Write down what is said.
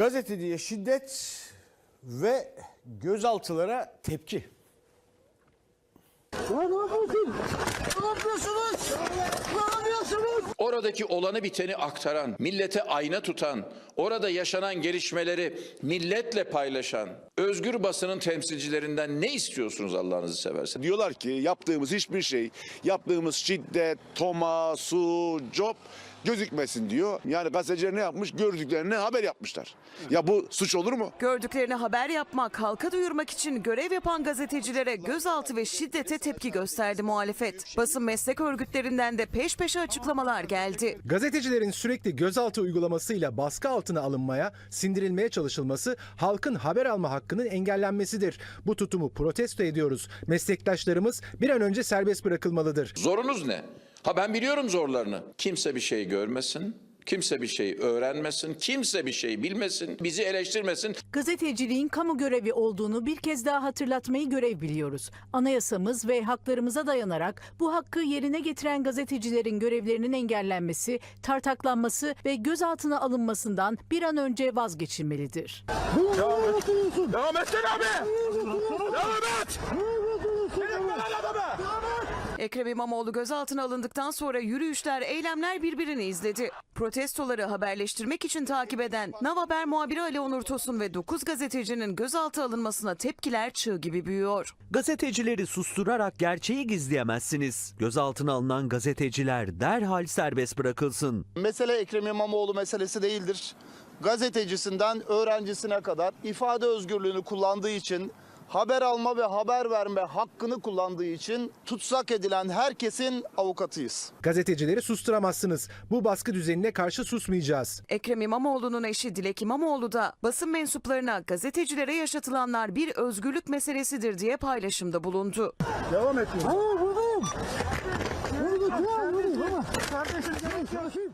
Gazeteciye şiddet ve gözaltılara tepki. Ya ne yapıyorsun? Yapıyorsunuz? Oradaki olanı biteni aktaran, millete ayna tutan, orada yaşanan gelişmeleri milletle paylaşan, özgür basının temsilcilerinden ne istiyorsunuz Allah'ınızı seversen? Diyorlar ki yaptığımız hiçbir şey, yaptığımız şiddet, toma, su, job gözükmesin diyor. Yani gazeteciler ne yapmış? Gördüklerini haber yapmışlar. Ya bu suç olur mu? Gördüklerini haber yapmak, halka duyurmak için görev yapan gazetecilere gözaltı ve şiddete tepki gösterdi muhalefet. Basın meslek örgütlerinden de peş peşe açıklamalar geldi. Gazetecilerin sürekli gözaltı uygulamasıyla baskı altına alınmaya, sindirilmeye çalışılması halkın haber alma hakkının engellenmesidir. Bu tutumu protesto ediyoruz. Meslektaşlarımız bir an önce serbest bırakılmalıdır. Zorunuz ne? Ha ben biliyorum zorlarını. Kimse bir şey görmesin, kimse bir şey öğrenmesin, kimse bir şey bilmesin, bizi eleştirmesin. Gazeteciliğin kamu görevi olduğunu bir kez daha hatırlatmayı görev biliyoruz. Anayasamız ve haklarımıza dayanarak bu hakkı yerine getiren gazetecilerin görevlerinin engellenmesi, tartaklanması ve gözaltına alınmasından bir an önce vazgeçilmelidir. Devam etsene abi! Devam et! Ekrem İmamoğlu gözaltına alındıktan sonra yürüyüşler, eylemler birbirini izledi. Protestoları haberleştirmek için takip eden Nav Haber muhabiri Ali Onur Tosun ve 9 gazetecinin gözaltı alınmasına tepkiler çığ gibi büyüyor. Gazetecileri susturarak gerçeği gizleyemezsiniz. Gözaltına alınan gazeteciler derhal serbest bırakılsın. Mesele Ekrem İmamoğlu meselesi değildir. Gazetecisinden öğrencisine kadar ifade özgürlüğünü kullandığı için haber alma ve haber verme hakkını kullandığı için tutsak edilen herkesin avukatıyız. Gazetecileri susturamazsınız. Bu baskı düzenine karşı susmayacağız. Ekrem İmamoğlu'nun eşi Dilek İmamoğlu da basın mensuplarına gazetecilere yaşatılanlar bir özgürlük meselesidir diye paylaşımda bulundu. Devam et. Ha buradayım. Buradayım. Buradayım. Kardeşim çalışayım.